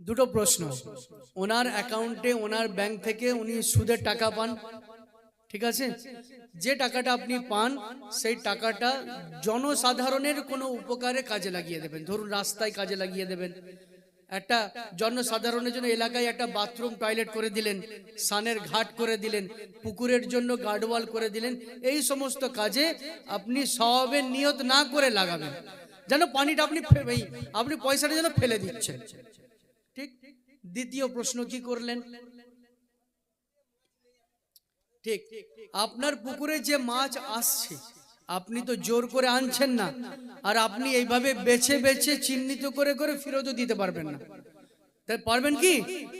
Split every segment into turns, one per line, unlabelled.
দুটো প্রশ্ন। ওনার অ্যাকাউন্টে ওনার ব্যাংক থেকে উনি সুদের টাকা পান। ঠিক আছে? যে টাকাটা আপনি পান, সেই টাকাটা জনসাধারণের কোনো উপকারে কাজে লাগিয়ে দেবেন। ধরুন, রাস্তায় কাজে লাগিয়ে দেবেন। একটা জনসাধারণের জন্য এলাকায় একটা বাথরুম টয়লেট করে দিলেন সানের ঘাট করে দিলেন, পুকুরের জন্য গার্ডওয়াল করে দিলেন, এই সমস্ত কাজে আপনি সবের নিয়ত না করে লাগাবেন। যেন পানিটা আপনি আপনি পয়সাটা যেন ফেলে দিচ্ছেন। ঠিক? দ্বিতীয় প্রশ্ন কি করলেন? ঠিক। আপনার পুকুরে যে মাছ আসছে, আপনি তো জোর করে আনছেন না। আর আপনি এইভাবে বেছে বেছে চিহ্নিত করে করে ফেরতও দিতে পারবেন না। তাই পারবেন কি?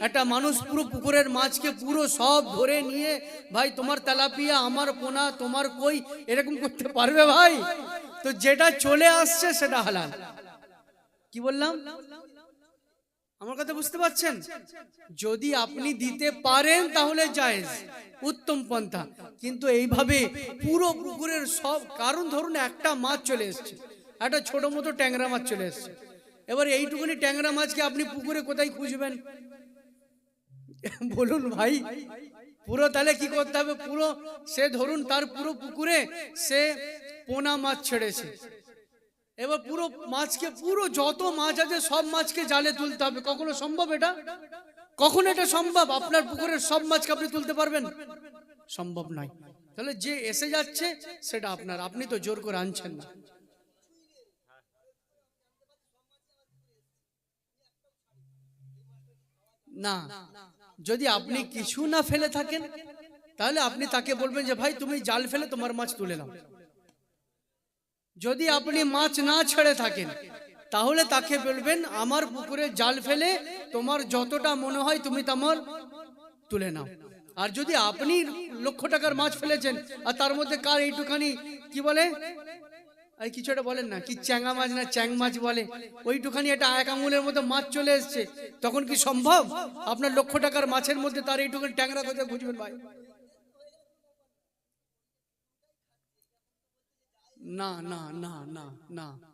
একটা মানুষ পুরো পুকুরের মাছকে পুরো সব ধরে নিয়ে, ভাই, তোমার তেলাপিয়া, আমার পোনা, তোমার কই? এরকম করতে পারবে ভাই? তো যেটা চলে আসছে সেটা হালাল। কি বললাম? আমার কথা বুঝতে পারছেন? যদি আপনি দিতে পারেন, তাহলে জায়েজ, উত্তম পন্থা। কিন্তু এইভাবে পুরো পুকুরের সব, কারণ ধরুন একটা মাছ চলে এসছে, একটা ছোট মতো ট্যাংরা মাছ চলে এসছে। এবার এইটুকুনি ট্যাংরা মাছকে আপনি পুকুরে কোথায় খুঁজবেন? বলুন ভাই, পুরো তাহলে কি করতে হবে? পুরো সে ধরুন তার পুরো পুকুরে সে পোনা মাছ ছেড়েছে। এবার পুরো মাছকে, পুরো যত মাছ আছে সব মাছকে জালে তুলতে হবে। কখনো সম্ভব এটা? কখন এটা সম্ভব? আপনার পুকুরের সব মাছকে আপনি তুলতে পারবেন? সম্ভব নয়। তাহলে যে এসে যাচ্ছে, সেটা আপনার। আপনি তো জোর করে আনছেন না। না, যদি আপনি কিছু না ফেলে থাকেন, তাহলে আপনি তাকে বলবেন যে, ভাই, তুমি জাল ফেলে তোমার মাছ তুলে নাও। যদি আপনি মাছ না ছেড়ে থাকেন, তাহলে তাকে বলবেন, আমার পুকুরে জাল ফেলে তোমার যতটা মনে হয় তুমি তোমার তুলে নাও। আর যদি আপনি লক্ষ টাকার মাছ ফেলেছেন, আর তার মধ্যে কার এইটুখানি, কি বলে? এই কিছু একটা বলেন না, কি চ্যাংা মাছ না চ্যাং মাছ বলে? ওইটুখানি একটা এক আঙুলের মতো মাছ চলে এসছে। তখন কি সম্ভব? আপনার লক্ষ টাকার মাছের মধ্যে তার এইটুখানি ট্যাংরা কোথায় খুঁজবেন ভাই? না না না না না